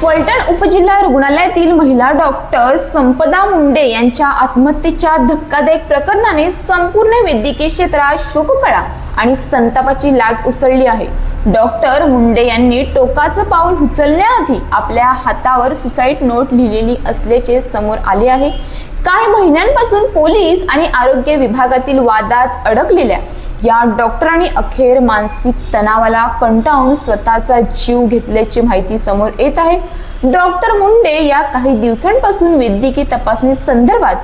फलटण उपजिल्हा रुग्णालयातील महिला डॉक्टर संपदा मुंडे यांच्या आत्महत्येच्या धक्कादायक प्रकरणाने संपूर्ण वैद्यकीय क्षेत्रात शोककळा आणि संतापाची लाट उसळली आहे. डॉक्टर मुंडे यांनी टोकाचं पाऊल उचलण्याआधी आपल्या हातावर सुसाईड नोट लिहिलेली असल्याचे समोर आले आहे. काही महिन्यांपासून पोलीस आणि आरोग्य विभागातील वादात अडकलेल्या या डॉक्टरांनी अखेर मानसिक तणावाला कंटाळून स्वतःचा जीव घेतल्याची माहिती समोर येत आहे. डॉक्टर मुंडे या काही दिवसांपासून वैद्यकीय तपासणी संदर्भात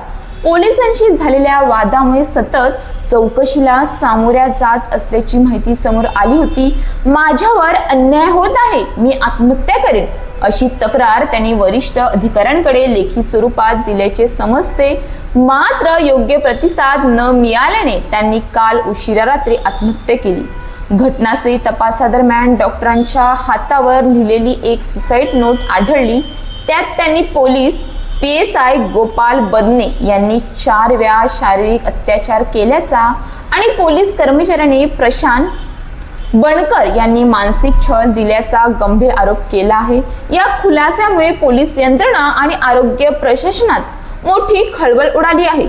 पोलिसांशी झालेल्या वादामुळे सतत चौकशीला सामोऱ्या जात असल्याची माहिती समोर आली होती. माझ्यावर अन्याय होत आहे मी आत्महत्या करेन अशी तक्रार त्यांनी वरिष्ठ अधिकाऱ्यांकडे लेखी स्वरूपात दिल्याचे समजते. मात्र योग्य प्रतिसाद न मिळाल्याने त्यांनी काल उशिरा रात्री आत्महत्या केली. घटनास्थळी तपासादरम्यान डॉक्टरांच्या हातावर लिहिलेली एक सुसाईड नोट आढळली. त्यात त्यांनी police P S I Gopal Badne यांनी चार वेळा शारीरिक अत्याचार केल्याचा आणि पोलीस कर्मचाऱ्यांनी प्रशांत बनकर यांनी मानसिक छळ दिल्याचा गंभीर आरोप केला आहे. या खुलासामुळे पोलीस यंत्रणा आणि आरोग्य प्रशासनात मोठी खळबळ उडाली आहे.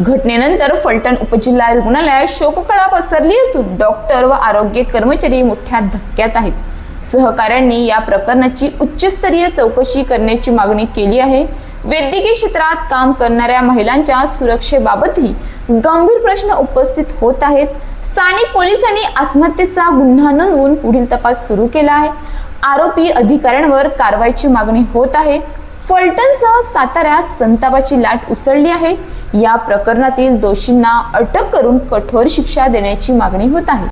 घटनेनंतर फलटण उपजिल्हा रुग्णालयात शोककळा पसरली असून डॉक्टर व आरोग्य कर्मचारी मोठ्या धक्क्यात आहेत. सहकाऱ्यांनी या प्रकरणाची उच्चस्तरीय चौकशी करण्याची मागणी केली आहे. वैद्यकीय क्षेत्रात काम करणाऱ्या महिलांच्या सुरक्षेबाबतही गंभीर प्रश्न उपस्थित होत आहेत. स्थानिक पोलिसांनी आत्महत्येचा गुन्हा नोंदवून पुढील तपास सुरू केला आहे. आरोपी अधिकाऱ्यांवर कारवाईची मागणी होत आहे. फलटणसह साताऱ्यात संतापाची लाट उसळली आहे. या प्रकरणातील दोषींना अटक करून कठोर शिक्षा देण्याची मागणी होत आहे.